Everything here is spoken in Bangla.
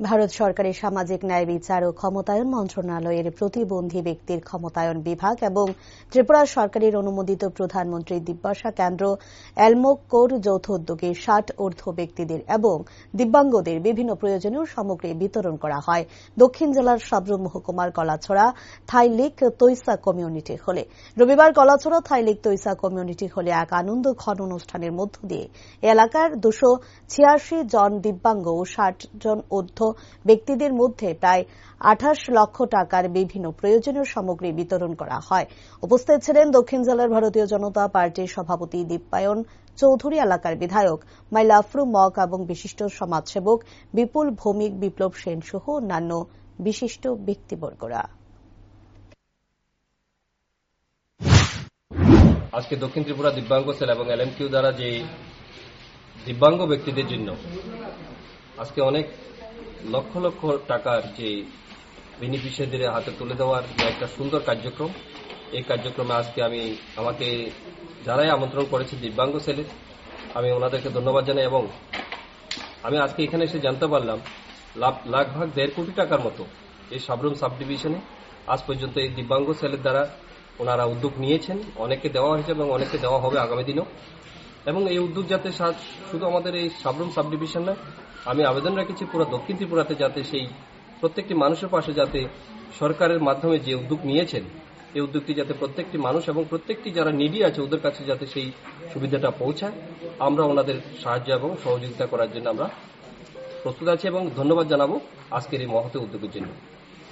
ভারত সরকারের সামাজিক ন্যায় বিচার ও ক্ষমতায়ন মন্ত্রণালয়ের প্রতিবন্ধী ব্যক্তির ক্ষমতায়ন বিভাগ এবং ত্রিপুরা সরকারের অনুমোদিত প্রধানমন্ত্রী দিব্যাশা কেন্দ্র কোর যৌথ উদ্যোগে ষাট ঊর্ধ্ব ব্যক্তিদের এবং দিব্যাঙ্গদের বিভিন্ন প্রয়োজনীয় সামগ্রী বিতরণ করা হয়। দক্ষিণ জেলার সাবরুম মহকুমার কলাছড়া থাইলিক তৈসা কমিউনিটি হলে। রবিবার কলাছড়া থাইলিক তৈসা কমিউনিটি হলে এক আনন্দ ঘন অনুষ্ঠানের মধ্য দিয়ে এলাকার দুশো ছিয়াশি জন দিব্যাঙ্গ ও ষাট জন ঊর্ধ্ব ব্যক্তিদের মধ্যে প্রায় আঠাশ লক্ষ টাকার বিভিন্ন প্রয়োজনীয় সামগ্রী বিতরণ করা হয়। উপস্থিত ছিলেন দক্ষিণ জেলার ভারতীয় জনতা পার্টির সভাপতি দীপায়ন চৌধুরী, এলাকার বিধায়ক মাইলাফরু মক এবং বিশিষ্ট সমাজসেবক বিপুল ভৌমিক বিপ্লব সেন সহ অন্যান্য বিশিষ্ট ব্যক্তিবর্গরা। আজকে দক্ষিণ ত্রিপুরা দিব্যাঙ্গ সেল এবং এলএমকিউ দ্বারা যে দিব্যাঙ্গ ব্যক্তিদের জন্য আজকে অনেক লক্ষ লক্ষ টাকার যে বেনিফিশিয়ারিদের হাতে তুলে দেওয়ার যে একটা সুন্দর কার্যক্রম, এই কার্যক্রমে আজকে আমি আমাকে যারাই আমন্ত্রণ করেছে দিব্যাঙ্গ সেলের আমি ওনাদেরকে ধন্যবাদ জানাই এবং আমি আজকে এখানে এসে জানতে পারলাম লাগভাগ দেড় কোটি টাকার মতো এই সাবরুম সাব ডিভিশনে আজ পর্যন্ত এই দিব্যাঙ্গ সেলের দ্বারা ওনারা উদ্যোগ নিয়েছেন। অনেকে দেওয়া হয়েছে এবং অনেকে দেওয়া হবে আগামী দিনেও। এবং এই উদ্যোগ যাতে শুধু আমাদের এই সাবরুম সাব ডিভিশন নয় আমি আবেদন রেখেছি পুরো দক্ষিণ ত্রিপুরাতে যাতে সেই প্রত্যেকটি মানুষের পাশে যাতে সরকারের মাধ্যমে যে উদ্যোগ নিয়েছেন, এই উদ্যোগটি যাতে প্রত্যেকটি মানুষ এবং প্রত্যেকটি যারা নিডি আছে ওদের কাছে যাতে সেই সুবিধাটা পৌঁছায়। আমরা ওনাদের সাহায্য এবং সহযোগিতা করার জন্য আমরা প্রস্তুত আছি এবং ধন্যবাদ জানাব আজকের এই মহতে উদ্যোগের জন্য।